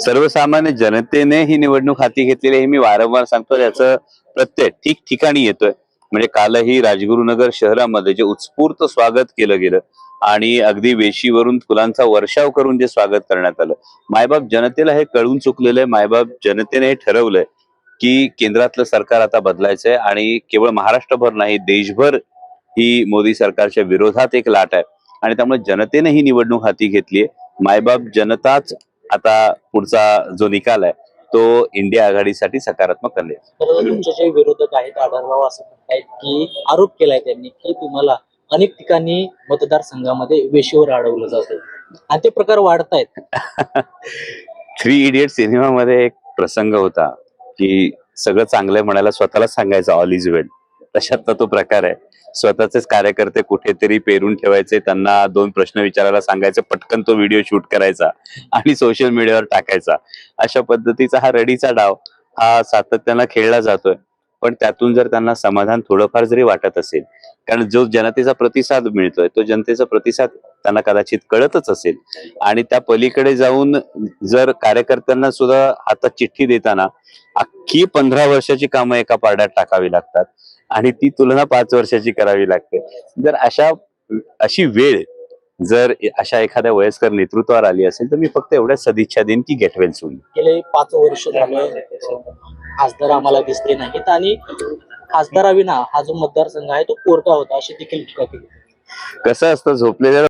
सर्वसामान्य जनतेने ही निवडणूक हाती घेतलेली हे मी वारंवार सांगतो याचं प्रत्यय ठिकठिकाणी येतोय. म्हणजे कालही राजगुरुनगर शहरामध्ये जे उत्स्फूर्त स्वागत केलं गेलं आणि अगदी वेशीवरून फुलांचा वर्षाव करून जे स्वागत करण्यात आलं. मायबाप जनतेला हे कळून चुकलेलं आहे. मायबाप जनतेने हे ठरवलंय की केंद्रातलं सरकार आता बदलायचंय आणि केवळ महाराष्ट्रभर नाही देशभर ही मोदी सरकारच्या विरोधात एक लाट आहे. आणि त्यामुळे जनतेने ही निवडणूक हाती घेतलीये. मायबाप जनताच आता पुढचा जो निकाल आहे तो इंडिया आघाडीसाठी सकारात्मक तर तुमचे जे विरोधक आहेत आढळराव असं म्हणतायत की आरोप केलाय त्यांनी की तुम्हाला अनेक ठिकाणी मतदारसंघामध्ये वेशीवर अडवलं जातं आणि ते प्रकार वाढतायत. थ्री इडियट सिनेमामध्ये एक प्रसंग होता की सगळं चांगलं आहे म्हणायला स्वतःला सांगायचं ऑल इज वेल तशातला तो प्रकार आहे. स्वतःचेच कार्यकर्ते कुठेतरी पेरून ठेवायचे त्यांना दोन प्रश्न विचारायला सांगायचे पटकन तो व्हिडिओ शूट करायचा आणि सोशल मीडियावर टाकायचा. अशा पद्धतीचा हा रडीचा डाव हा सातत्यानं खेळला जातोय. पण त्यातून जर त्यांना समाधान थोडंफार जरी वाटत असेल कारण जो जनतेचा प्रतिसाद मिळतोय तो जनतेचा प्रतिसाद त्यांना कदाचित कळतच असेल. आणि त्या पलीकडे जाऊन जर कार्यकर्त्यांना सुद्धा आता चिठ्ठी देताना अख्खी पंधरा वर्षाची कामं एका पारड्यात टाकावी लागतात. आणि ती तुलना पाच वर्षाची करावी लागते. जर अशा अशी वेळ जर अशा एखाद्या वयस्कर नेतृत्वावर आली असेल तर मी फक्त एवढ्या सदिच्छा देईन की गेट वेल सून गेले पाच वर्ष झालं. खासदार आम्हाला दिसले नाहीत आणि खासदाराविना हा जो मतदारसंघ आहे तो कोरटा होता अशी देखील टीका केली. कसं असतं झोपलेल्या